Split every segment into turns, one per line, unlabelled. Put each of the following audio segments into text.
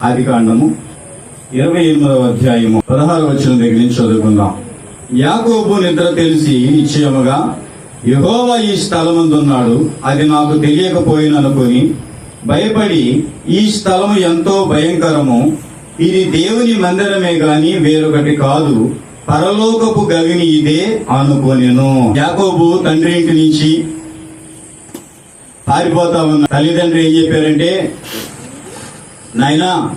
ఆదికాండము ఇరవై ఎనిమిదవ అధ్యాయము పదహారు వచ్చిన దగ్గర నుంచి చదువుకుందాం. యాకోబు నిద్ర తెలిసి నిశ్చయముగా యహోవా ఈ స్థలమందున్నాడు అది నాకు తెలియకపోయిననుకొని భయపడి ఈ స్థలము ఎంతో భయంకరము ఇది దేవుని మందిరమే గాని వేరొకటి కాదు పరలోకపు గవిని ఇదే అనుకొనెను. యాకోబు తండ్రి ఇంటి నుంచి పారిపోతా ఉన్న తల్లిదండ్రులు ఏం చెప్పారంటే నాయనా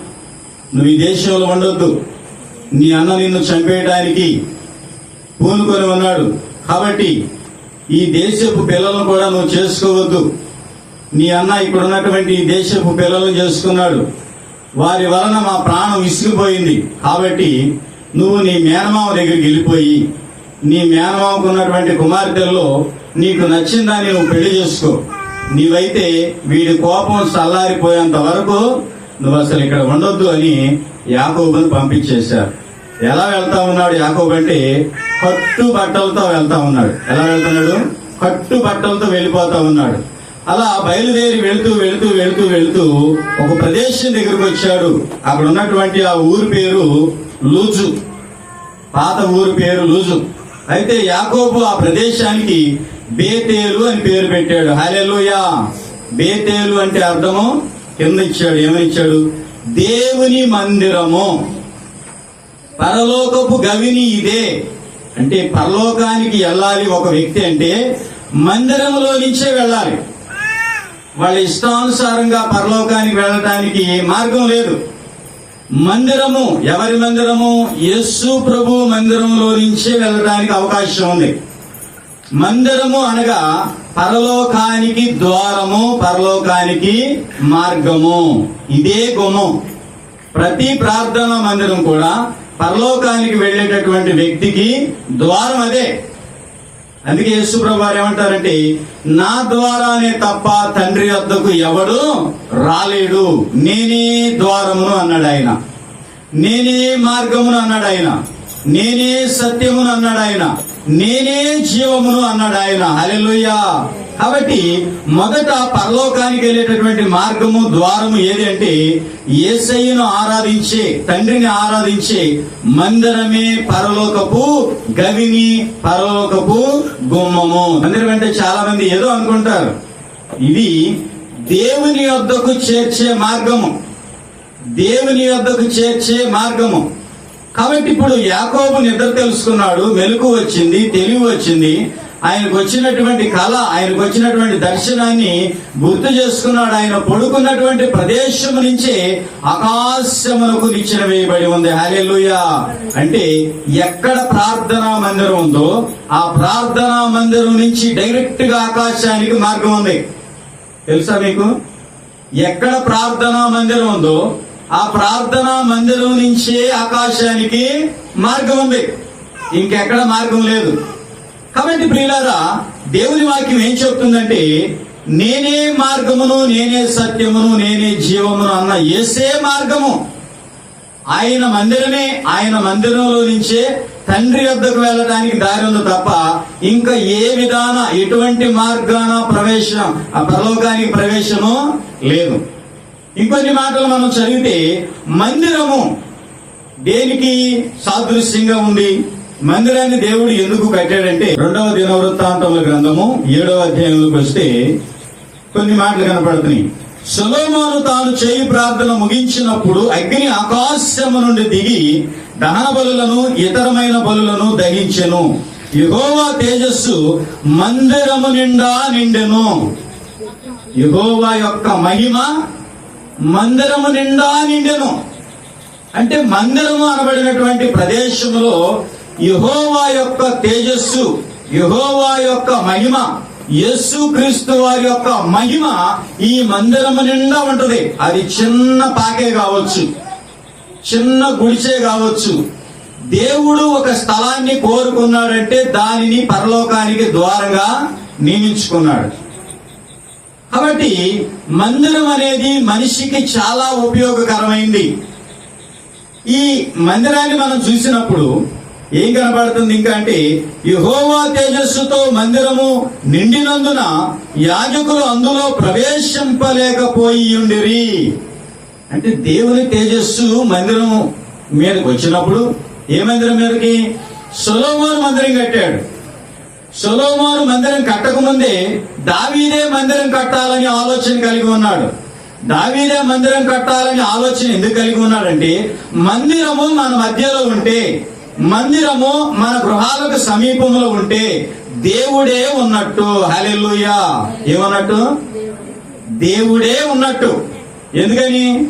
నువ్వు ఈ దేశంలో ఉండొద్దు. నీ అన్న నిన్ను చంపేయడానికి పూనుకొని ఉన్నాడు. కాబట్టి ఈ దేశపు పిల్లలను కూడా నువ్వు చేసుకోవద్దు. నీ అన్న ఇక్కడ ఉన్నటువంటి ఈ దేశపు పిల్లలను చేసుకున్నాడు. వారి వలన మా ప్రాణం విసిగిపోయింది. కాబట్టి నువ్వు నీ మేనమామ దగ్గరికి వెళ్ళిపోయి నీ మేనమామకు ఉన్నటువంటి కుమార్తెల్లో నీకు నచ్చిన దాన్ని నువ్వు పెళ్ళి చేసుకో. నీవైతే వీడి కోపం చల్లారిపోయేంత వరకు నువ్వు అసలు ఇక్కడ ఉండొద్దు అని యాకోబుని పంపించేశారు. ఎలా వెళ్తా ఉన్నాడు యాకోబు అంటే కట్టు బట్టలతో వెళ్తా ఉన్నాడు. ఎలా వెళ్తున్నాడు? కట్టు బట్టలతో వెళ్ళిపోతా ఉన్నాడు. అలా బయలుదేరి వెళ్తూ వెళ్తూ వెళ్తూ వెళ్తూ ఒక ప్రదేశం దగ్గరకు వచ్చాడు. అక్కడ ఉన్నటువంటి ఆ ఊరి పేరు లూజు. పాత ఊరి పేరు లూజు. అయితే యాకోబు ఆ ప్రదేశానికి బేతేలు అని పేరు పెట్టాడు. హలెలుయా బేతేలు అంటే అర్థము కింద ఇచ్చాడు దేవుని మందిరము. పరలోకపు గవిని ఇదే. అంటే పరలోకానికి వెళ్ళాలి ఒక వ్యక్తి అంటే మందిరంలో నుంచే వెళ్ళాలి. వాళ్ళ ఇష్టానుసారంగా పరలోకానికి వెళ్ళటానికి మార్గం లేదు. మందిరము ఎవరి మందిరము? యేసు ప్రభు మందిరంలో నుంచే వెళ్ళడానికి అవకాశం ఉంది. మందిరము అనగా పరలోకానికి ద్వారము పరలోకానికి మార్గము. ఇదే గుమ్మం ప్రతి ప్రార్థనా మందిరం కూడా పరలోకానికి వెళ్ళేటటువంటి వ్యక్తికి ద్వారం అదే. అందుకే యేసుప్రభు వారు ఏమంటారంటే నా ద్వారానే తప్ప తండ్రి వద్దకు ఎవడు రాలేడు. నేనే ద్వారమును అన్నాడు ఆయన. నేనే మార్గమును అన్నాడు ఆయన. నేనే సత్యమును అన్నాడు ఆయన. నేనే జీవమును అన్నాడు ఆయన. హల్లెలూయా. కాబట్టి మొదట పరలోకానికి వెళ్ళేటటువంటి మార్గము ద్వారము ఏది అంటే ఏసయ్యను ఆరాధించే తండ్రిని ఆరాధించే మందిరమే పరలోకపు గవిని పరలోకపు గుమ్మము. మందిరం అంటే చాలా మంది ఏదో అనుకుంటారు. ఇది దేవుని వద్దకు చేర్చే మార్గము. దేవుని వద్దకు చేర్చే మార్గము. కాబట్టి ఇప్పుడు యాకోబు నిద్ర తెలుసుకున్నాడు మెలకు వచ్చింది తెలివి వచ్చింది. ఆయనకు వచ్చినటువంటి కళ ఆయనకు వచ్చినటువంటి దర్శనాన్ని గుర్తు చేసుకున్నాడు. ఆయన పడుకున్నటువంటి ప్రదేశం నుంచే ఆకాశమునకు నిచ్చిన వేయబడి ఉంది. హల్లెలూయా. అంటే ఎక్కడ ప్రార్థనా మందిరం ఉందో ఆ ప్రార్థనా మందిరం నుంచి డైరెక్ట్గా ఆకాశానికి మార్గం ఉంది. తెలుసా మీకు? ఎక్కడ ప్రార్థనా మందిరం ఉందో ఆ ప్రార్థన మందిరం నుంచే ఆకాశానికి మార్గం ఉంది. ఇంకెక్కడ మార్గం లేదు. కాబట్టి ప్రియులారా దేవుని వాక్యం ఏం చెప్తుందంటే నేనే మార్గమును నేనే సత్యమును నేనే జీవమును అన్న ఏసే మార్గము. ఆయన మందిరమే ఆయన మందిరంలో నుంచే తండ్రి వద్దకు వెళ్ళడానికి దారి ఉంది తప్ప ఇంకా ఏ విధాన ఎటువంటి మార్గాన ప్రవేశం ఆ పరలోకానికి ప్రవేశము లేదు. ఇంకొన్ని మాటలు మనం చదివితే మందిరము దేనికి సాదృశ్యంగా ఉంది? మందిరాన్ని దేవుడు ఎందుకు కట్టాడంటే రెండవ దినవృత్తాంతముల గ్రంథము ఏడవ అధ్యాయంలోకి వస్తే కొన్ని మాటలు కనపడుతున్నాయి. సులోమాను తాను చేయి ప్రార్థన ముగించినప్పుడు అగ్ని ఆకాశము నుండి దిగి దహన బలులను ఇతరమైన బలులను దహించెను. యెహోవా తేజస్సు మందిరము నిండా నిండెను. యెహోవా యొక్క మహిమ మందిరము నిండా నిండెను. అంటే మందిరము అనబడినటువంటి ప్రదేశంలో యహోవా యొక్క తేజస్సు యహోవా యొక్క మహిమ యేసు క్రీస్తు వారి యొక్క మహిమ ఈ మందిరము నిండా ఉంటది. అది చిన్న పాకే కావచ్చు. చిన్న గుడిసే కావచ్చు. దేవుడు ఒక స్థలాన్ని కోరుకున్నాడంటే దానిని పరలోకానికి ద్వారంగా నియమించుకున్నాడు. కాబట్టి మందిరం అనేది మనిషికి చాలా ఉపయోగకరమైంది. ఈ మందిరాన్ని మనం చూసినప్పుడు ఏం కనబడుతుంది ఇంకా అంటే యహోవా తేజస్సుతో మందిరము నిండినందున యాజకులు అందులో ప్రవేశింపలేకపోయి ఉండిరి అంటే దేవుని తేజస్సు మందిరం మీదకి వచ్చినప్పుడు ఏ మందిరం మీదకి? సొలోమోను మందిరం కట్టాడు. సొలోమోను మందిరం కట్టకముందే దావీదే మందిరం కట్టాలని ఆలోచన కలిగి ఉన్నాడు. దావీదే మందిరం కట్టాలని ఆలోచన ఎందుకు కలిగి ఉన్నాడంటే మందిరము మన మధ్యలో ఉంటే మందిరము మన గృహాలకు సమీపంలో ఉంటే దేవుడే ఉన్నట్టు. హల్లెలూయా. ఏమన్నట్టు? దేవుడే ఉన్నట్టు. ఎందుకని?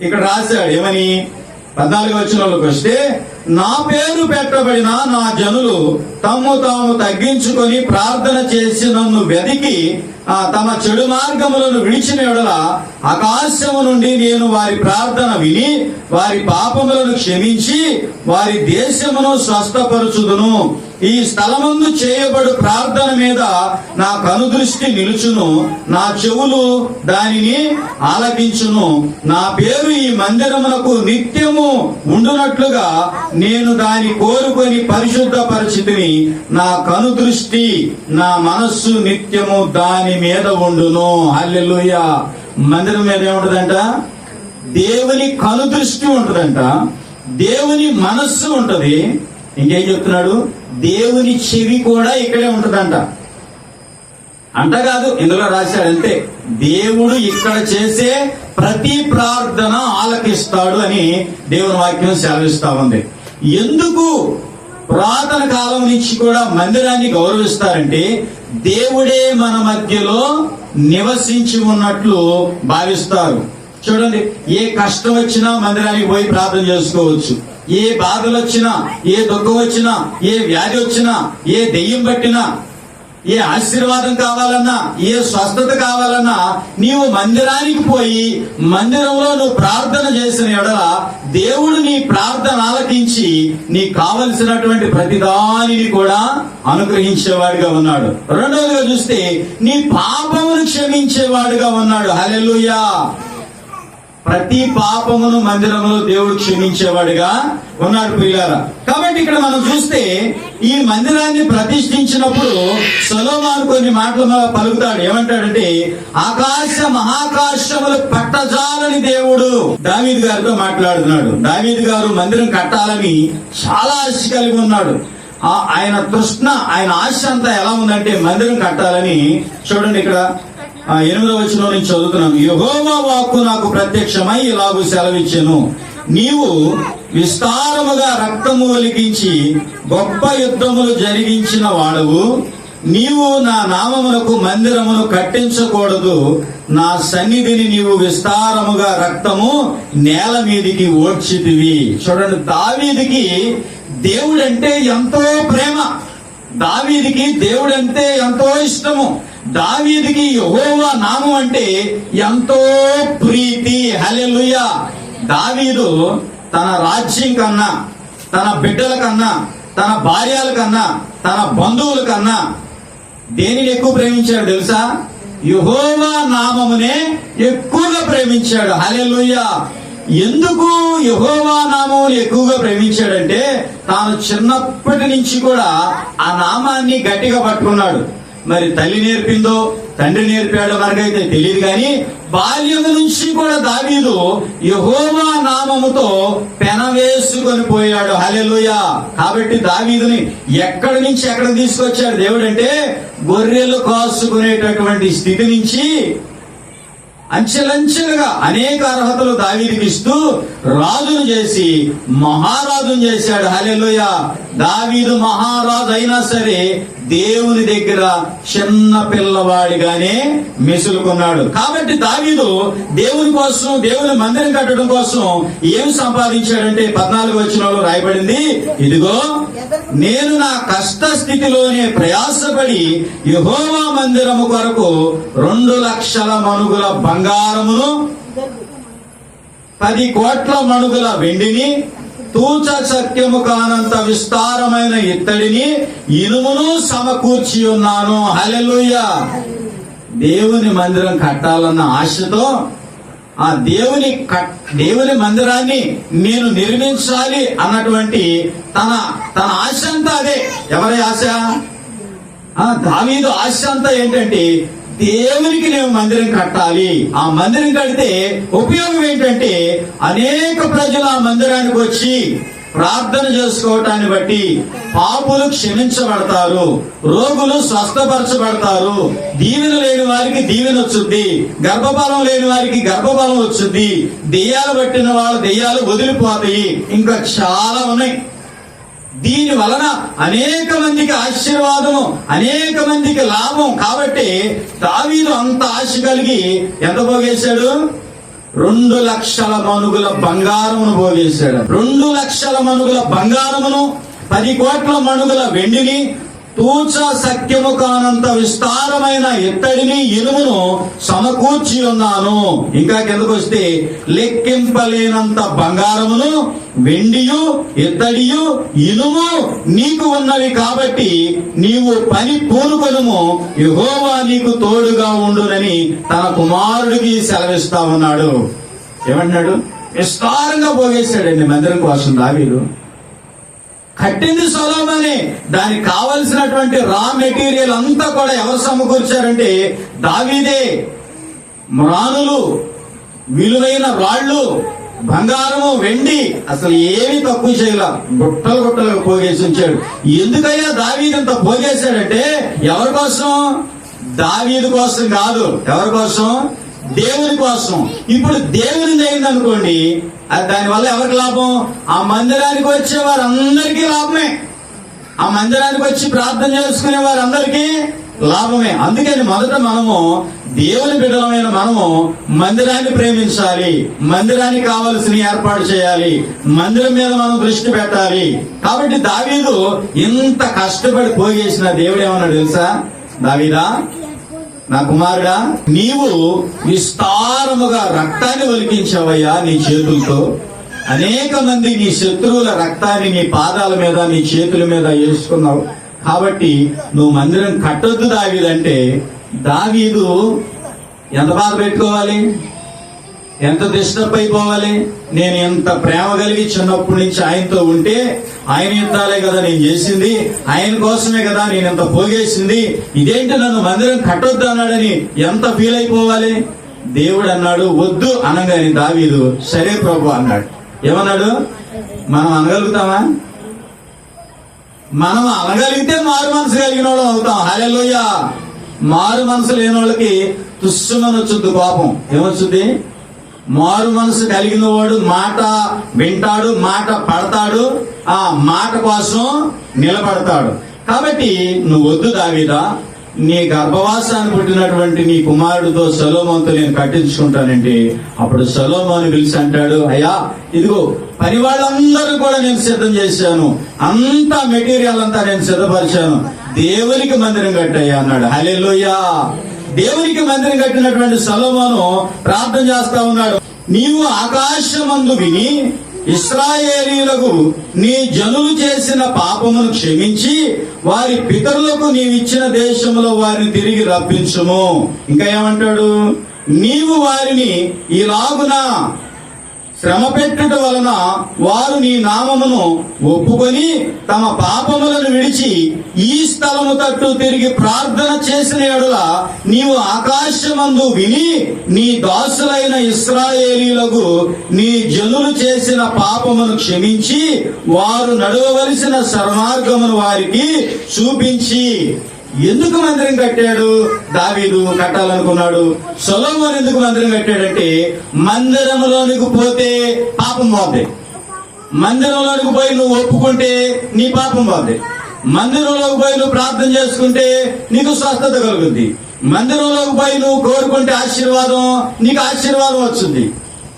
ఇక్కడ రాశాడు ఏమని? పద్నాలుగు వచ్చినలోకి వస్తే నా పేరు పెట్టబడిన నా జనులు తమ్ము తాము తగ్గించుకొని ప్రార్థన చేసి నన్ను వెతికి తమ చెడు మార్గములను విడిచిన ఎడల ఆకాశము నుండి నేను వారి ప్రార్థన విని వారి పాపములను క్షమించి వారి దేశమును స్వస్థపరుచుదును. ఈ స్థలమందు చేయబడు ప్రార్థన మీద నా కనుదృష్టి నిలుచును నా చెవులు దానిని ఆలకించును నా పేరు ఈ మందిరమునకు నిత్యము ఉండునట్లుగా నేను దాని కోరుకొని పరిశుద్ధ పరిస్థితిని నా కనుదృష్టి నా మనస్సు నిత్యము దాని మీద ఉండును. అల్లెలుయ మందిరం మీద ఏముంటదంట? దేవుని కనుదృష్టి ఉంటదంట. దేవుని మనస్సు ఉంటది. ఇంకేం చెప్తున్నాడు? దేవుని చెవి కూడా ఇక్కడే ఉంటుందంట. అంట కాదు ఇందులో రాశాడు అంతే దేవుడు ఇక్కడ చేసే ప్రతి ప్రార్థన ఆలకిస్తాడు అని దేవుని వాక్యం సెలవిస్తా ఉంది. ఎందుకు? పురాతన కాలం నుంచి కూడా మందిరాన్ని గౌరవిస్తారంటే దేవుడే మన మధ్యలో నివసించి ఉన్నట్లు భావిస్తారు. చూడండి ఏ కష్టం వచ్చినా మందిరానికి పోయి ప్రార్థన చేసుకోవచ్చు. ఏ బాధలు వచ్చినా ఏ దుఃఖం వచ్చినా ఏ వ్యాధి వచ్చినా ఏ దెయ్యం పట్టినా ఏ ఆశీర్వాదం కావాలన్నా ఏ స్వస్థత కావాలన్నా నీవు మందిరానికి పోయి మందిరంలో నువ్వు ప్రార్థన చేసిన ఎడల దేవుడు నీ ప్రార్థన ఆలకించి నీ కావలసినటువంటి ప్రతిదానిని కూడా అనుగ్రహించేవాడిగా ఉన్నాడు. రెండవదిగా చూస్తే నీ పాపమును క్షమించేవాడుగా ఉన్నాడు. హలెలుయా ప్రతి పాపమును మందిరంలో దేవుడు క్షమించేవాడుగా ఉన్నాడు ప్రియులారా. కాబట్టి ఇక్కడ మనం చూస్తే ఈ మందిరాన్ని ప్రతిష్ఠించినప్పుడు సొలోమాను కొన్ని మాటలు పలుకుతాడు. ఏమంటాడంటే ఆకాశ మహాకాశములు పట్టజాలని దేవుడు దావీద్ గారితో మాట్లాడుతున్నాడు. దావీద్ గారు మందిరం కట్టాలని చాలా ఆశ కలిగి ఉన్నాడు. ఆ- ఆయన తృష్ణ ఆయన ఆశ అంతా ఎలా ఉందంటే మందిరం కట్టాలని. చూడండి ఇక్కడ ఆ ఎనిమిదవ వచ్చిన నుంచి చదువుతున్నాం యెహోవా వాక్కు నాకు ప్రత్యక్షమై ఇలాగు సెలవిచ్చెను. నీవు విస్తారముగా రక్తము ఒలికించి గొప్ప యుద్ధములు జరిగించిన వాడవు. నీవు నా నామమునకు మందిరమును కట్టించకూడదు. నా సన్నిధిని నీవు విస్తారముగా రక్తము నేల మీదికి ఓడ్చితివి. చూడండి దావీదికి దేవుడంటే ఎంతో ప్రేమ. దావీదికి దేవుడంటే ఎంతో ఇష్టము. దావీదికి యహోవా నామం అంటే ఎంతో ప్రీతి. హలెలుయ దావీదు తన రాజ్యం కన్నా తన బిడ్డల కన్నా తన భార్యల కన్నా తన బంధువుల కన్నా దేనిని ఎక్కువ ప్రేమించాడు తెలుసా? యహోవా నామమునే ఎక్కువగా ప్రేమించాడు. హలెలుయ ఎందుకు యహోవా నామం ఎక్కువగా ప్రేమించాడంటే తాను చిన్నప్పటి నుంచి కూడా ఆ నామాన్ని గట్టిగా పట్టుకున్నాడు. మరి తల్లి నేర్పిందో తండ్రి నేర్పాడో మనకైతే తెలియదు కానీ బాల్యం నుంచి కూడా దావీదు యహోవా నామముతో పెనవేసుకొని పోయాడు. హలెలుయ కాబట్టి దావీదుని ఎక్కడి నుంచి ఎక్కడ తీసుకొచ్చాడు దేవుడంటే గొర్రెలు కాసుకునేటటువంటి స్థితి నుంచి అంచెలంచెలుగా అనేక అర్హతలు దావీదికి ఇస్తూ రాజును చేసి మహారాజును చేశాడు. హలెలుయ దావీదు మహారాజు అయినా సరే దేవుని దగ్గర చిన్న పిల్లవాడిగానే మెసులుకున్నాడు. కాబట్టి దావీదు దేవుని కోసం దేవుని మందిరం కట్టడం కోసం ఏం సంపాదించాడంటే పద్నాలుగు వచ్చిన రాయబడింది. ఇదిగో నేను నా కష్ట స్థితిలోనే ప్రయాసపడి యహోవా మందిరము కొరకు రెండు లక్షల మనుగుల బంగారమును పది కోట్ల మణుగుల వెండిని తూచ సత్యము కానంత విస్తారమైన ఇత్తడిని ఇనుమును సమకూర్చి ఉన్నాను. హలెలుయ్య దేవుని మందిరం కట్టాలన్న ఆశతో ఆ దేవుని కట్- దేవుని మందిరాన్ని నేను నిర్మించాలి అన్నటువంటి తన తన ఆశ అంతా అదే. ఎవరి ఆశ? ఆ దావీదు ఆశ అంతా ఏంటంటే దేవునికి నేను మందిరం కట్టాలి. ఆ మందిరం కడితే ఉపయోగం ఏంటంటే అనేక ప్రజలు ఆ మందిరానికి వచ్చి ప్రార్థన చేసుకోవటాన్ని బట్టి పాపులు క్షమించబడతారు రోగులు స్వస్థపరచబడతారు. దీవెన లేని వారికి దీవెన వచ్చుద్ది గర్భఫలం లేని వారికి గర్భఫలం వచ్చుద్ది దెయ్యాలు పట్టిన వాళ్ళు దెయ్యాలు వదిలిపోతాయి. ఇంకా చాలా ఉన్నాయి. దీని వలన అనేక మందికి ఆశీర్వాదము అనేక మందికి లాభం. కాబట్టి దావీదు అంత ఆశ కలిగి ఎంత పోగేశాడు? రెండు లక్షల మనుగుల బంగారమును పోగేశాడు రెండు లక్షల మనుగుల బంగారమును పది కోట్ల మనుగుల వెండిని తూచ సత్యము కానంత విస్తారమైన ఇత్తడిని ఇనుమును సమకూర్చి ఉన్నాను. ఇంకా కిందకు వస్తే లెక్కింపలేనంత బంగారమును వెండియు ఇత్తడియు ఇనుము నీకు ఉన్నవి కాబట్టి నీవు పని పూనుకొనుము. యహోవా నీకు తోడుగా ఉండునని తన కుమారుడికి సెలవిస్తా ఉన్నాడు. ఏమన్నాడు విస్తారంగా పోగేశాడండి మందిరం కోసం దావీదు. కట్టింది సొలోమని. దానికి కావలసినటువంటి రా మెటీరియల్ అంతా కూడా ఎవరు సమకూర్చారంటే దావీదే. మ్రానులు విలువైన రాళ్ళు బంగారము వెండి అసలు ఏమీ తక్కువ చేయాల. గుట్టలు గుట్టలు పోగేసి ఉంచాడు. ఎందుకయ్యా దావీదంత పోగేశాడంటే ఎవరి కోసం? దావీదు కోసం కాదు. ఎవరి కోసం? దేవుని కోసం. ఇప్పుడు దేవుని అయింది అనుకోండి అది దానివల్ల ఎవరికి లాభం? ఆ మందిరానికి వచ్చే వారందరికీ లాభమే. ఆ మందిరానికి వచ్చి ప్రార్థన చేసుకునే వారందరికీ లాభమే. అందుకని మొదట మనము దేవుని బిడ్డలమైన మనము మందిరాన్ని ప్రేమించాలి. మందిరానికి కావలసిన ఏర్పాటు చేయాలి. మందిరం మీద మనం దృష్టి పెట్టాలి. కాబట్టి దావీదు ఇంత కష్టపడి పోగేసిన దేవుడు ఏమన్నాడు తెలుసా? దావీదా? నా కుమారుడా నీవు విస్తారముగా రక్తాన్ని ఒలికించావయ్యా నీ చేతులతో. అనేక మంది నీ శత్రువుల రక్తాన్ని నీ పాదాల మీద నీ చేతుల మీద వేసుకున్నావు కాబట్టి నువ్వు మందిరం కట్టొద్దు దావీదంటే దావీదు ఎంత బాధ పెట్టుకోవాలి? ఎంత డిస్టర్బ్ అయిపోవాలి నేను ఎంత ప్రేమ కలిగి చిన్నప్పటి నుంచి ఆయనతో ఉంటే ఆయన యుద్ధాలే కదా నేను చేసింది ఆయన కోసమే కదా నేను ఎంత పోగేసింది. ఇదేంటి నన్ను మందిరం కట్టొద్దు అన్నాడని ఎంత ఫీల్ అయిపోవాలి? దేవుడు అన్నాడు వద్దు అనగాని దావీదు సరే ప్రభు అన్నాడు. ఏమన్నాడు? మనం అనగలుగుతామా? మనం అనగలిగితే మారు మనసు కలిగిన వాళ్ళం అవుతాం. హలోయ మారు మనసు లేని వాళ్ళకి తుస్సుమని వచ్చుద్ది కోపం ఏమొచ్చుద్ది? మారు మనసు కలిగిన వాడు మాట వింటాడు మాట పడతాడు ఆ మాట కోసం నిలబడతాడు. కాబట్టి నువ్వు వద్దు దావీదా నీ గర్భవాసాన్ని పుట్టినటువంటి నీ కుమారుడితో సలోమాన్తో నేను కట్టించుకుంటానంటే అప్పుడు సలోమాను పిలిచి అంటాడు అయ్యా ఇదిగో పని వాళ్ళందరూ కూడా నేను సిద్ధం చేశాను. అంతా మెటీరియల్ అంతా నేను సిద్ధపరిచాను. దేవునికి మందిరం కట్టయ్యా అన్నాడు. హల్లెలూయా. దేవునికి మందిరం కట్టినటువంటి సలోమోను ప్రార్థన చేస్తా ఉన్నాడు. నీవు ఆకాశమందు విని ఇస్రాయేలీలకు నీ జనులు చేసిన పాపమును క్షమించి వారి పితరులకు నీవిచ్చిన దేశంలో వారిని తిరిగి రప్పించుము. ఇంకా ఏమంటాడు? నీవు వారిని ఇలాగున శ్రమ పెట్టుట వలన వారు నీ నామమును ఒప్పుకొని తమ పాపములను విడిచి ఈ స్థలము తట్టు తిరిగి ప్రార్థన చేసిన ఎడల నీవు ఆకాశమందు విని నీ దాసులైన ఇస్రాయేలీలకు నీ జనులు చేసిన పాపమును క్షమించి వారు నడవవలసిన సర్మార్గమును వారికి చూపించి. ఎందుకు మందిరం కట్టాడు? దావీదు కట్టాలనుకున్నాడు. సొలొమోన్ ఎందుకు మందిరం కట్టాడంటే మందిరంలోనికి పోతే పాపం బాగుంది. మందిరంలోనికి పోయి నువ్వు ఒప్పుకుంటే నీ పాపం బాగుంది. మందిరంలోకి పోయి నువ్వు ప్రార్థన చేసుకుంటే నీకు స్వస్థత కలుగుద్ది. మందిరంలోకి పోయి నువ్వు కోరుకుంటే ఆశీర్వాదం నీకు ఆశీర్వాదం వచ్చింది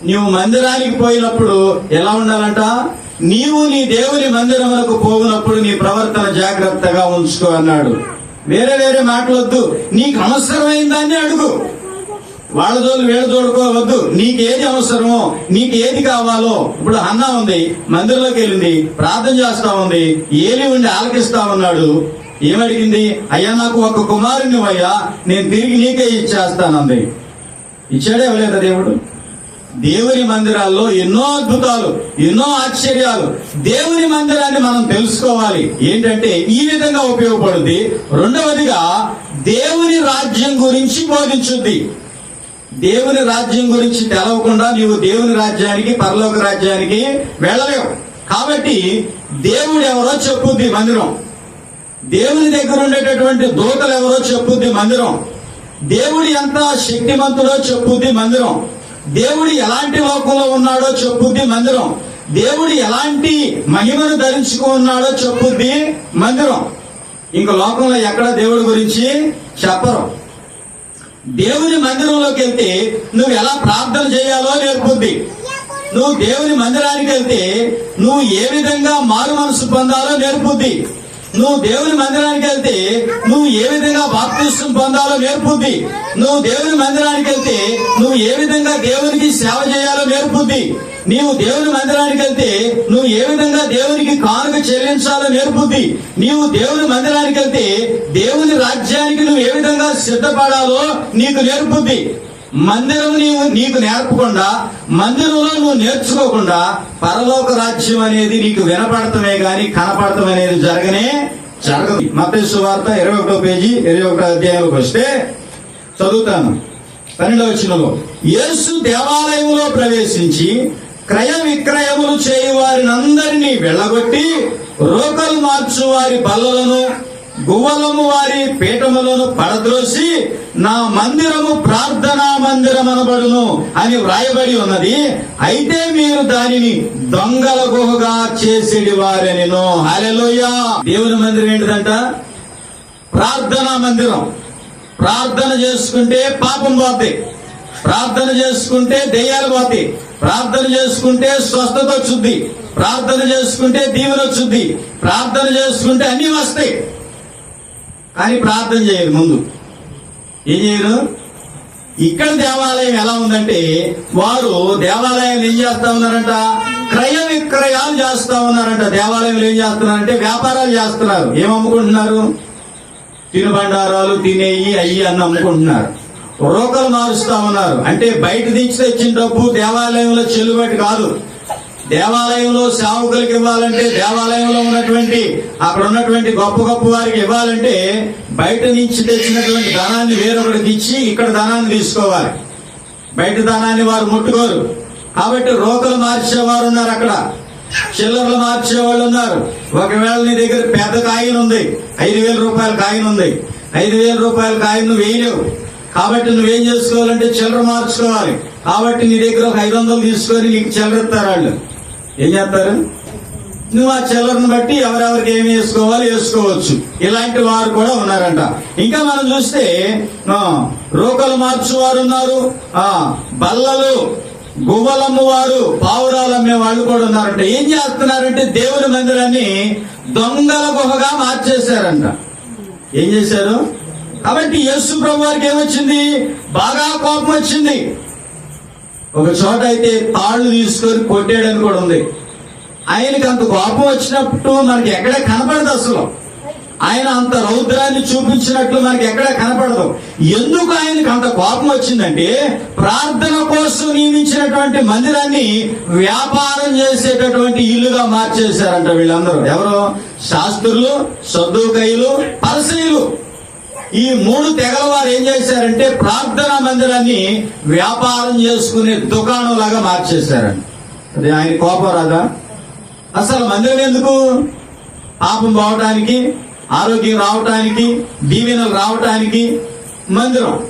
నీవు మందిరానికి పోయినప్పుడు ఎలా ఉండాలంట? నీవు నీ దేవుని మందిరములకు పోవునప్పుడు నీ ప్రవర్తన జాగ్రత్తగా ఉంచుకో అన్నాడు. వేరే వేరే మాటలొద్దు. నీకు అవసరమైన దాన్ని అడుగు. వాళ్ళ జోలు వీళ్ళ చూడుకోవద్దు నీకేది అవసరమో నీకు ఏది కావాలో. ఇప్పుడు అన్న ఉంది మందిరంలోకి వెళ్ళింది ప్రార్థన చేస్తా ఉంది ఏలి ఉండి ఆలకిస్తా ఉన్నాడు. ఏమడిగింది? అయ్యా నాకు ఒక కుమారుని అయ్యా నేను తిరిగి నీకే ఇచ్చేస్తానంది. ఇచ్చాడే ఇవ్వలేదా దేవుడు? దేవుని మందిరాల్లో ఎన్నో అద్భుతాలు ఎన్నో ఆశ్చర్యాలు. దేవుని మందిరాన్ని మనం తెలుసుకోవాలి. ఏంటంటే ఈ విధంగా ఉపయోగపడుద్ది. రెండవదిగా దేవుని రాజ్యం గురించి బోధించుద్ది. దేవుని రాజ్యం గురించి తెలవకుండా నీవు దేవుని రాజ్యానికి పరలోక రాజ్యానికి వెళ్ళలేవు. కాబట్టి దేవుడు ఎవరో చెప్పుద్ది మందిరం. దేవుని దగ్గర ఉండేటటువంటి దూతలు ఎవరో చెప్పుద్ది మందిరం. దేవుడు ఎంత శక్తిమంతుడో చెప్పుద్ది మందిరం. దేవుడు ఎలాంటి లోకంలో ఉన్నాడో చెప్పుద్ది మందిరం. దేవుడు ఎలాంటి మహిమను ధరించుకున్నాడో చెప్పుద్ది మందిరం. ఇంక లోకంలో ఎక్కడ దేవుడి గురించి చెప్పరు. దేవుని మందిరంలోకి వెళ్తే నువ్వు ఎలా ప్రార్థన చేయాలో నేర్పుద్ది. నువ్వు దేవుని మందిరానికి వెళ్తే నువ్వు ఏ విధంగా మారు మనసు పొందాలో నేర్పుద్ది. నువ్వు దేవుని మందిరానికి వెళ్తే నువ్వు ఏ విధంగా బాప్తిష్టం పొందాలో నేర్పుద్ది. నువ్వు దేవుని మందిరానికి వెళ్తే నువ్వు ఏ విధంగా దేవునికి సేవ చేయాలో నేర్పుద్ది. నీవు దేవుని మందిరానికి వెళ్తే నువ్వు ఏ విధంగా దేవునికి కానుక చెల్లించాలో నేర్పుద్ది. నీవు దేవుని మందిరానికి వెళ్తే దేవుని రాజ్యానికి నువ్వు ఏ విధంగా సిద్ధపడాలో నీకు నేర్పుద్ది. మందిరం నీవు నీకు నేర్పకుండా మందిరంలో నువ్వు నేర్చుకోకుండా పరలోక రాజ్యం అనేది నీకు వినపడటమే గాని కనపడటం అనేది జరగనే జరగదు. మతేశ్వ వార్త ఇరవై ఒకటో పేజీ ఇరవై ఒకటో అధ్యాయంలోకి వస్తే చదువుతాను. పన్నెండవ వచ్చినలో యేసు దేవాలయంలో ప్రవేశించి క్రయ విక్రయములు చేయు వారినందరినీ వెళ్ళగొట్టి రోకలు మార్చు వారి బల్లలను గువ్వలము వారి పీఠములను పడద్రోసి నా మందిరము ప్రార్థనా మందిరం అనబడును అని వ్రాయబడి ఉన్నది. అయితే మీరు దానిని దొంగల గుహగా చేసేది వారెనిను. హల్లెలూయా. దేవుని మందిరం ఏంటిదంట? ప్రార్థనా మందిరం. ప్రార్థన చేసుకుంటే పాపం పోతాయి ప్రార్థన చేసుకుంటే దెయ్యాలు పోతాయి ప్రార్థన చేసుకుంటే స్వస్థత వచ్చుద్ది. ప్రార్థన చేసుకుంటే దీవెన వచ్చుద్ది. ప్రార్థన చేసుకుంటే అన్ని వస్తాయి. కానీ ప్రార్థన చేయరు ముందు. ఏం చేయరు? ఇక్కడ దేవాలయం ఎలా ఉందంటే వారు దేవాలయాలు ఏం చేస్తా ఉన్నారంట? క్రయ విక్రయాలు చేస్తా ఉన్నారంట. దేవాలయంలో ఏం చేస్తున్నారంటే వ్యాపారాలు చేస్తున్నారు. ఏం అమ్ముకుంటున్నారు? తినుబండారాలు తినేయి అయ్యి అని అమ్ముకుంటున్నారు. రోకలు మారుస్తా ఉన్నారు. అంటే బయట దించి తెచ్చిన డబ్బు దేవాలయంలో చెల్లుబాటు కాదు. దేవాలయంలో సేవకులకు ఇవ్వాలంటే దేవాలయంలో ఉన్నటువంటి అక్కడ ఉన్నటువంటి గొప్ప గొప్ప వారికి ఇవ్వాలంటే బయట నుంచి తెచ్చినటువంటి ధనాన్ని వేరొకరికి ఇచ్చి ఇక్కడ ధనాన్ని తీసుకోవాలి. బయట ధనాన్ని వారు ముట్టుకోరు. కాబట్టి రోకలు మార్చేవారు ఉన్నారు అక్కడ. చిల్లర్లు మార్చే వాళ్ళు ఉన్నారు. ఒకవేళ నీ దగ్గర పెద్ద కాయిన్ ఉంది ఐదు వేల రూపాయల కాయిన్ ఉంది. ఐదు వేల రూపాయల కాయిన్ నువ్వు వేయలేవు. కాబట్టి నువ్వేం చేసుకోవాలంటే చిల్లర మార్చుకోవాలి. కాబట్టి నీ దగ్గర ఒక ఐదు వందలు తీసుకొని నీకు చిల్లర ఇస్తారు వాళ్ళు. ఏం చేస్తారు? నువ్వు ఆ చిల్లరను బట్టి ఎవరెవరికి ఏమి వేసుకోవాలి వేసుకోవచ్చు. ఇలాంటి వారు కూడా ఉన్నారంట. ఇంకా మనం చూస్తే రోకలు మార్చువారు ఉన్నారు ఆ బల్లలు గువ్వలమ్మ వారు పావురాలు అమ్మే వాళ్ళు కూడా ఉన్నారంట. ఏం చేస్తున్నారంటే దేవుని మందిరాన్ని దొంగల గుహగా మార్చేశారంట. ఏం చేశారు? కాబట్టి యేసు ప్రభు వారికి ఏమొచ్చింది? బాగా కోపం వచ్చింది. ఒక చోట అయితే తాళ్ళు తీసుకొని కొట్టాడని కూడా ఉంది. ఆయనకి అంత కోపం వచ్చినట్టు మనకి ఎక్కడ కనపడదు అసలు. ఆయన అంత రౌద్రాన్ని చూపించినట్లు మనకి ఎక్కడ కనపడదు. ఎందుకు ఆయనకి అంత కోపం వచ్చిందంటే ప్రార్థన కోసం నియమించినటువంటి మందిరాన్ని వ్యాపారం చేసేటటువంటి ఇల్లుగా మార్చేశారంట వీళ్ళందరూ. ఎవరు? శాస్త్రులు సద్దుకైలు పరసీలు ఈ మూడు తెగల వారు ఏం చేశారంటే ప్రార్థనా మందిరాన్ని వ్యాపారం చేసుకునే దుకాణం లాగా మార్చేశారండి. అది ఆయన కోపం రాదా? అసలు మందిరం ఎందుకు? పాపం పోవటానికి ఆరోగ్యం రావటానికి దీవెనలు రావటానికి మందిరం.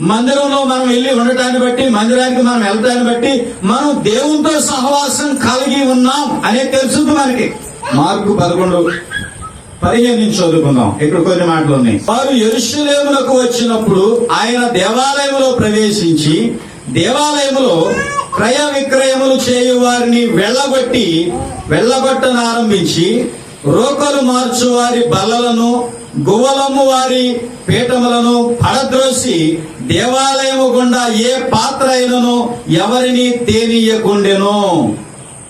మందిరంలో మనం వెళ్ళి ఉండటాన్ని బట్టి మందిరానికి మనం వెళ్ళటాన్ని బట్టి మనం దేవునితో సహవాసం కలిగి ఉన్నాం అనేది తెలుసుంది మనకి. మార్పు పదకొండు. పదిహేను నుంచి చదువుకుందాం. ఇక్కడ కొన్ని మాటలు ఉన్నాయి. వారు ఎరుషులేములకు వచ్చినప్పుడు ఆయన దేవాలయంలో ప్రవేశించి దేవాలయములో క్రయ విక్రయములు చేయు వారిని వెళ్ళగొట్టి వెళ్ళగొట్టనారంభించి రోకలు మార్చు వారి బల్లలను వారి పీఠములను పడద్రోసి దేవాలయము గుండా ఏ పాత్ర అయినను ఎవరిని తేనీయకుండెను.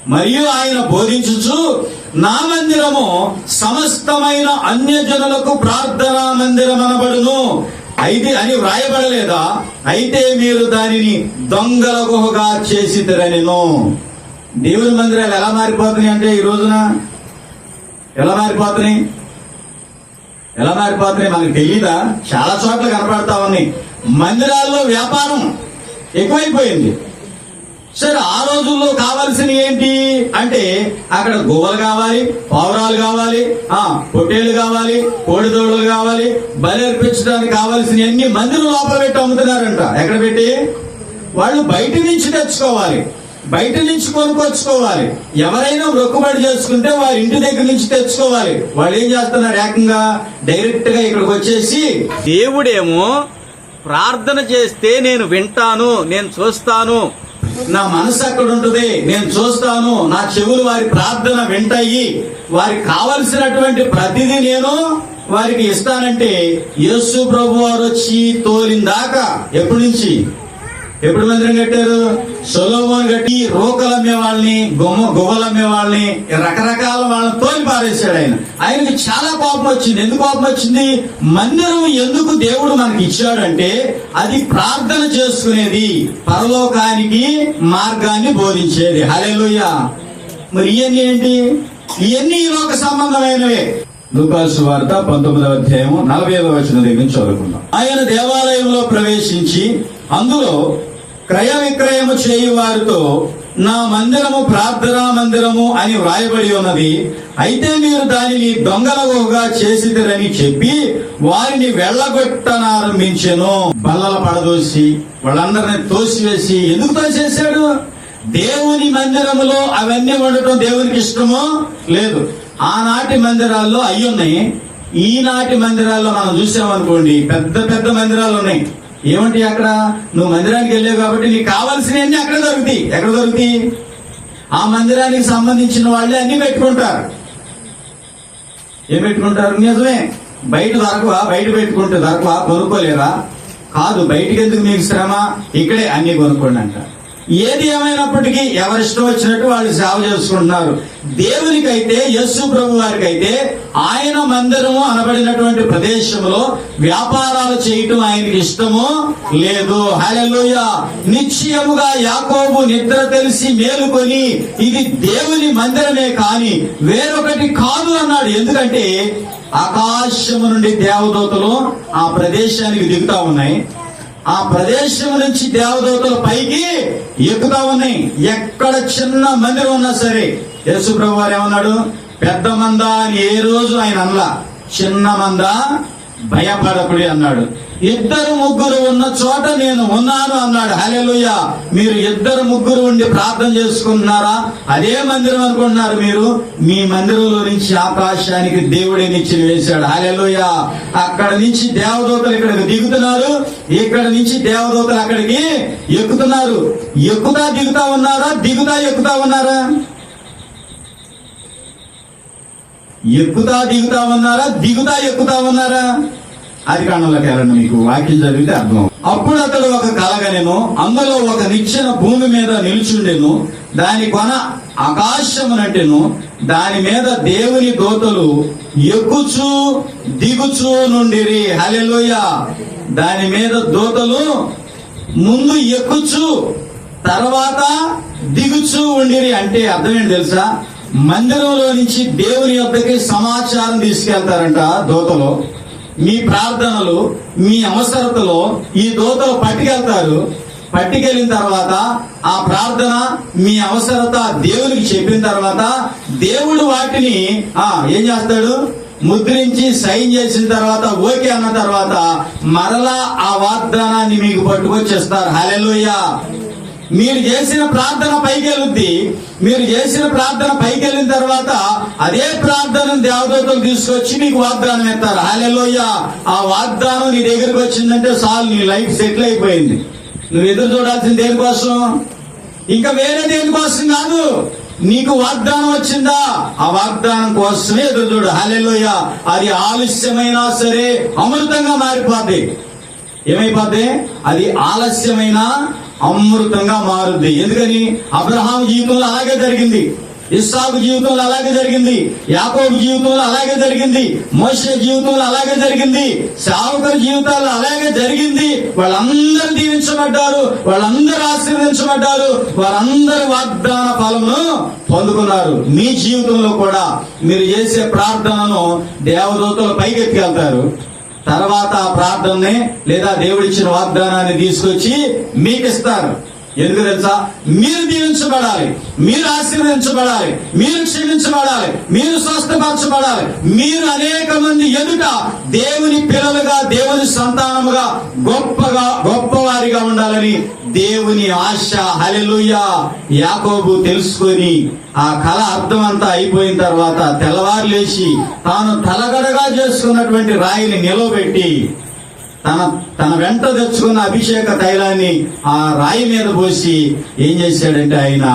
మరియు ఆయన బోధించుచు నా మందిరము సమస్తమైన అన్యజనులకు ప్రార్థనా మందిరం అనబడును అయితే అని వ్రాయబడలేదా? అయితే మీరు దానిని దొంగల గుహగా చేసి దేవుని మందిరాలు ఎలా మారిపోతున్నాయి అంటే ఈ రోజున? ఎలా మారిపోతున్నాయి? ఎలా మారిపోతున్నాయి మనకు తెలియదా చాలా చోట్ల కనపడతా ఉన్నాయి. మందిరాల్లో వ్యాపారం ఎక్కువైపోయింది. సరే ఆ రోజుల్లో కావాల్సినవి ఏంటి? అంటే అక్కడ గువ్వలు కావాలి పావురాలు కావాలి ఆ పొట్టేళ్ళు కావాలి కోడిదోడులు కావాలి బలి అర్పించడానికి కావాల్సిన అన్ని మందిరం లోపల పెట్టి అమ్ముతున్నారంట. ఎక్కడ పెట్టి? వాళ్ళు బయట నుంచి తెచ్చుకోవాలి. బయట నుంచి కొనుక్కొచ్చుకోవాలి. ఎవరైనా రొక్కుబడి చేసుకుంటే వారి ఇంటి దగ్గర నుంచి తెచ్చుకోవాలి. వాళ్ళు ఏం చేస్తున్నారు ఏకంగా? డైరెక్ట్గా ఇక్కడికి వచ్చేసి
దేవుడేమో ప్రార్థన చేస్తే నేను వింటాను నేను చూస్తాను
నా మనసు అక్కడ ఉంటుంది నేను చూస్తాను. నా చెవులు వారి ప్రార్థన వింటాయి వారికి కావలసినటువంటి ప్రతిదీ నేను వారికి ఇస్తానంటే యేసు ప్రభు వారు వచ్చి తోలిందాకా ఎప్పటి నుంచి? ఎప్పుడు మందిరం కట్టారు? సొలోమోన్ గట్టి రోకలమ్మే వాళ్ళని గుమ్మ గువ్వలు వాళ్ళని రకరకాల వాళ్ళని తోలి పారేశాడు ఆయన. ఆయనకి చాలా కోపం వచ్చింది. ఎందుకు కోపం వచ్చింది? మందిరం ఎందుకు దేవుడు మనకి ఇచ్చాడంటే అది ప్రార్థన చేసుకునేది పరలోకానికి మార్గాన్ని బోధించేది. హల్లెలూయా. మరి ఇవన్నీ ఏంటి? ఇవన్నీ లోక సంబంధమైనవే. లూకాసు వార్త పంతొమ్మిదవ అధ్యాయం నలభై ఐదవ వచ్చిన దగ్గర నుంచి చదువుకుందాం. ఆయన దేవాలయంలో ప్రవేశించి అందులో క్రయ విక్రయము చేయు వారితో నా మందిరము ప్రార్థనా మందిరము అని వ్రాయబడి ఉన్నది. అయితే మీరు దానిని దొంగలగా చేసిదిరని చెప్పి వారిని వెళ్ళగొట్టనారంభించెను. బల్లల పడదోసి వాళ్ళందరిని తోసివేసి ఎందుకు తోసేశాడు? దేవుని మందిరములో అవన్నీ ఉండటం దేవునికి ఇష్టమో లేదు. ఆనాటి మందిరాల్లో అయ్యున్నాయి. ఈనాటి మందిరాల్లో మనం చూసామనుకోండి పెద్ద పెద్ద మందిరాలు ఉన్నాయి ఏమంటే అక్కడ నువ్వు మందిరానికి వెళ్ళావు కాబట్టి నీకు కావాల్సినవన్నీ అక్కడ దొరుకుతాయి. ఎక్కడ దొరుకుతాయి? ఆ మందిరానికి సంబంధించిన వాళ్ళే అన్ని పెట్టుకుంటారు. ఏం పెట్టుకుంటారు? నిజమే. బయట దొరకవా? బయట పెట్టుకుంటే దొరకవా? కొనుక్కోలేరా కాదు బయటికి ఎందుకు మీకు శ్రమ? ఇక్కడే అన్ని కొనుక్కోండి అంట ఏది ఏమైనప్పటికీ ఎవరిష్టం వచ్చినట్టు వాళ్ళు సేవ చేసుకుంటున్నారు. దేవునికైతే యస్సు ప్రభు వారికి అయితే ఆయన మందిరము అనబడినటువంటి ప్రదేశంలో వ్యాపారాలు చేయటం ఆయనకి ఇష్టము లేదు. హలెలుయ నిశ్చయముగా యాకోబు నిద్ర తెలిసి మేలుకొని ఇది దేవుని మందిరమే కాని వేరొకటి కాదు అన్నాడు. ఎందుకంటే ఆకాశము నుండి దేవదూతలు ఆ ప్రదేశానికి దిగుతా ఉన్నాయి. ఆ ప్రదేశం నుంచి దేవదూతలు పైకి ఎక్కుతా ఉన్నాయి ఎక్కడ చిన్న మందిరం ఉన్నా సరే యేసు ప్రభు వారు ఏమన్నాడు? పెద్ద మంద అని ఏ రోజు ఆయన అనలా. చిన్న మంద భయపడకుడి అన్నాడు. ఇద్దరు ముగ్గురు ఉన్న చోట నేను ఉన్నాను అన్నాడు. హల్లెలూయ. మీరు ఇద్దరు ముగ్గురు ఉండి ప్రార్థన చేసుకుంటున్నారా? అదే మందిరం అనుకుంటున్నారు మీరు. మీ మందిరంలో నుంచి ఆకాశానికి దేవుడే నిచ్చిన వేశాడు. హల్లెలూయ. అక్కడ నుంచి దేవదూతలు ఇక్కడికి దిగుతున్నారు. ఇక్కడ నుంచి దేవదూతలు అక్కడికి ఎక్కుతున్నారు. ఎక్కుతా దిగుతా ఉన్నారా? దిగుతా ఎక్కుతా ఉన్నారా? ఎక్కుతా దిగుతా ఉన్నారా? దిగుతా ఎక్కుతా ఉన్నారా? అది వెళ్ళండి మీకు వాక్యం చదివితే అర్థం. అప్పుడు అతడు ఒక కలగనెను అందులో ఒక నిచ్చెన భూమి మీద నిలుచుండెను. దాని కొన ఆకాశమునంటెను. దాని మీద దేవుని దోతలు ఎక్కుచు దిగుచు నుండిరి. హలెలోయ దాని మీద దోతలు ముందు ఎక్కుచు తర్వాత దిగుచు ఉండిరి అంటే అర్థం ఏంటి తెలుసా? మందిరంలో నుంచి దేవుని యొక్కకి సమాచారం తీసుకెళ్తారంట దోతలు. మీ ప్రార్థనలు మీ అవసరతలో ఈ దోతలు పట్టుకెళ్తారు. పట్టుకెళ్ళిన తర్వాత ఆ ప్రార్థన మీ అవసరత దేవునికి చెప్పిన తర్వాత దేవుడు వాటిని ఆ ఏం చేస్తాడు? ముద్రించి సైన్ చేసిన తర్వాత ఓకే అన్న తర్వాత మరలా ఆ వాగ్దానాన్ని మీకు పట్టుకొచ్చేస్తారు. హలెలుయ్యా మీరు చేసిన ప్రార్థన పైకెళ్ళుద్ది మీరు చేసిన ప్రార్థన పైకెళ్ళిన తర్వాత అదే ప్రార్థనను దేవదూతలు తీసుకొచ్చి మీకు వాగ్దానం ఎత్తారు హాలెలోయ ఆ వాగ్దానం నీ దగ్గరికి వచ్చిందంటే చాలు నీ లైఫ్ సెటిల్ అయిపోయింది. నువ్వు ఎదురు చూడాల్సింది దేనికోసం ఇంకా వేరే దేనికోసం కాదు. నీకు వాగ్దానం వచ్చిందా? ఆ వాగ్దానం కోసమే ఎదురు చూడు. హాలెలోయ అది ఆలస్యమైనా సరే అమృతంగా మారిపోద్ది. ఏమైపోద్ది? అది ఆలస్యమైనా అమృతంగా మారుద్ది ఎందుకని? అబ్రహాం జీవితంలో అలాగే జరిగింది. ఇస్సాకు జీవితంలో అలాగే జరిగింది. యాకోబు జీవితంలో అలాగే జరిగింది. మోష జీవితంలో అలాగే జరిగింది. సావుకర్ జీవితాల్లో అలాగే జరిగింది. వాళ్ళందరూ దీవించబడ్డారు. వాళ్ళందరూ ఆశీర్వదించబడ్డారు. వారందరి వాగ్దాన ఫలమును పొందుకున్నారు. మీ జీవితంలో కూడా మీరు చేసే ప్రార్థనను దేవదూతలు పైకెత్తికెళ్తారు. తర్వాత ఆ ప్రార్థనని లేదా దేవుడిచ్చిన వాగ్దానాన్ని తీసుకొచ్చి మీకు ఇస్తారు ఎందుకు తెలుసా? మీరు దీవించబడాలి. మీరు ఆశీర్వదించబడాలి. మీరు క్షమించబడాలి. మీరు స్వస్థపరచబడాలి. మీరు అనేక మంది ఎదుట దేవుని పిల్లలుగా దేవుని సంతానముగా గొప్పగా గొప్పవారిగా ఉండాలని దేవుని ఆశ హలెలుయ యాకోబు తెలుసుకొని ఆ కళ అర్థం అంతా అయిపోయిన తర్వాత తెల్లవారు లేచి తాను తలగడగా చేసుకున్నటువంటి రాయిని నిలవబెట్టి తన తన వెంట తెచ్చుకున్న అభిషేక తైలాన్ని ఆ రాయి మీద పోసి ఏం చేశాడంటే ఆయన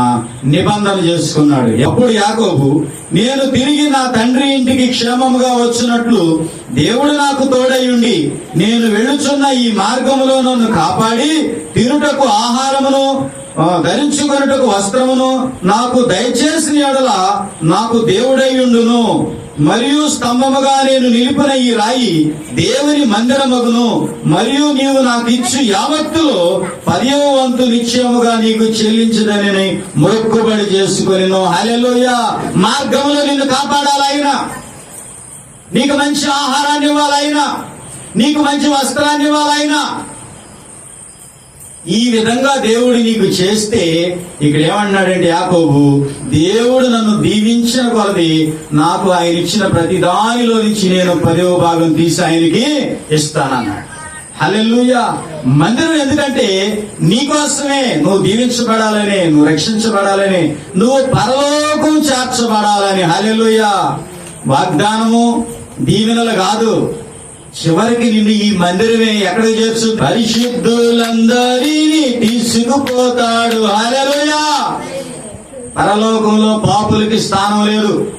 నిబంధన చేసుకున్నాడు. ఎప్పుడు యాకోబు నేను తిరిగి నా తండ్రి ఇంటికి క్షేమముగా వచ్చినట్లు దేవుడు నాకు తోడయుండి నేను వెళ్ళుచున్న ఈ మార్గములో నన్ను కాపాడి తిరుటకు ఆహారమును ధరించుకున్నటకు ధరించుకొనుటకు వస్త్రమును నాకు దయచేసిన ఎడల నాకు దేవుడయ్యుండును మరియు స్తంభముగా నేను నిలిపిన ఈ రాయి దేవుని మందిరమగును. మరియు నీవు నాకు ఇచ్చు యావత్తులో పదివ వంతు నిశ్చయముగా నీకు చెల్లించదని మొక్కుబడి చేసుకొని హలెలోయ మార్గంలో నిన్ను కాపాడాలైనా. నీకు మంచి ఆహారాన్ని ఇవ్వాలైనా. నీకు మంచి వస్త్రాన్ని ఇవ్వాలైనా. ఈ విధంగా దేవుడు నీకు చేస్తే ఇక్కడ ఏమన్నాడంటే యాకోబు దేవుడు నన్ను దీవించిన కొలది నాకు ఆయన ఇచ్చిన ప్రతి దానిలో నుంచి నేను పదవ భాగం తీసి ఆయనకి ఇస్తానన్నాడు. హల్లెలూయా! మందిరం ఎందుకంటే నీకోసమే నువ్వు దీవించబడాలని నువ్వు రక్షించబడాలని నువ్వు పరలోకం చేర్చబడాలని. హల్లెలూయా! వాగ్దానము దీవెనలు కాదు. చివరికి నిన్ను ఈ మందిరమే ఎక్కడ చేర్చు? పరిశుద్ధులందరినీ తీసుకుపోతాడు. హల్లెలూయా! పరలోకంలో పాపులకి స్థానం లేదు.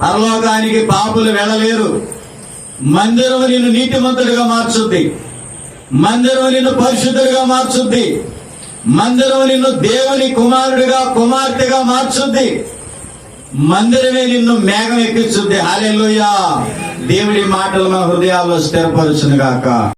పరలోకానికి పాపులు వెళ్ళలేరు. మందిరం నిన్ను నీతిమంతుడిగా మార్చుద్ది. మందిరం నిన్ను పరిశుద్ధుడిగా మార్చుద్ది. మందిరం నిన్ను దేవుని కుమారుడిగా కుమార్తెగా మార్చుద్ది. మందిరమే నిన్ను మేఘం ఎక్కించుద్ది. హాలెలుయా దేవుడి మాటలు మన హృదయాల్లో స్థిరపరచును గాక